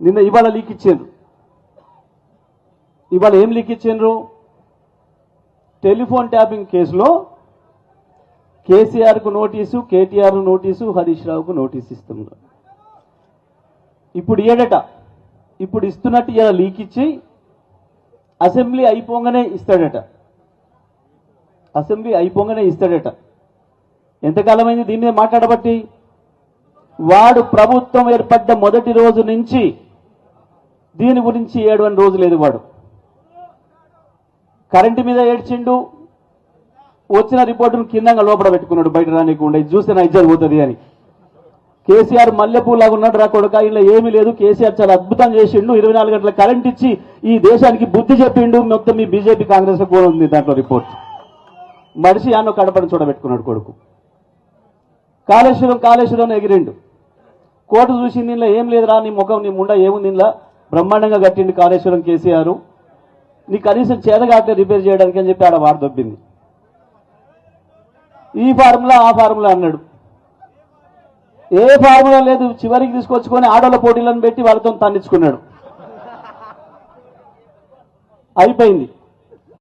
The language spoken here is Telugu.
నిన్న ఇవాళ లీక్ ఇచ్చిండ్రు. ఇవాళ ఏం లీక్ ఇచ్చిండ్రు? టెలిఫోన్ ట్యాపింగ్ కేసులో కేసీఆర్కు నోటీసు కేటీఆర్ నోటీసు హరీష్ రావుకు నోటీసు ఇస్తున్నారు. ఇప్పుడు ఏడట ఇప్పుడు ఇస్తున్నట్టు ఇలా లీక్ ఇచ్చి అసెంబ్లీ అయిపోగానే ఇస్తాడట. అసెంబ్లీ అయిపోగానే ఇస్తాడట. ఎంతకాలమైంది దీన్నే మాట్లాడబట్టి? వాడు ప్రభుత్వం ఏర్పడ్డ మొదటి రోజు నుంచి దీని గురించి ఏడవని రోజు లేదు వాడు. కరెంటు మీద ఏడ్చిండు వచ్చిన రిపోర్టును కిందంగా లోపల పెట్టుకున్నాడు బయట రానికుండా ఇది చూస్తే నా ఇజ్జత్ పోతుంది అని. కేసీఆర్ మల్లెపూలాగా ఉన్నాడు రా కొడుక ఇలా ఏమీ లేదు. కేసీఆర్ చాలా అద్భుతం చేసిండు. ఇరవై నాలుగు గంటల కరెంట్ ఇచ్చి ఈ దేశానికి బుద్ధి చెప్పిండు. మొత్తం మీ బీజేపీ కాంగ్రెస్ కూడా ఉంది దాంట్లో రిపోర్ట్. మడిసి అన్న కడపని చూడబెట్టుకున్నాడు కొడుకు. కాళేశ్వరం కాళేశ్వరం ఎగిరిండు. కోర్టు చూసింది ఇందులో ఏం లేదురా నీ ముఖం నీ ముండ ఏముంది ఇందులో బ్రహ్మాండంగా కట్టిండు కాళేశ్వరం కేసీఆర్. నీ కనీసం చేతగాటే రిపేర్ చేయడానికి అని చెప్పి ఆడ వారు దొబ్బింది. ఈ ఫార్ములా ఆ ఫార్ములా అన్నాడు. ఏ ఫార్ములా లేదు చివరికి తీసుకొచ్చుకొని ఆడోళ్ళ పోటీలను పెట్టి వాళ్ళతో తన్నించుకున్నాడు. అయిపోయింది.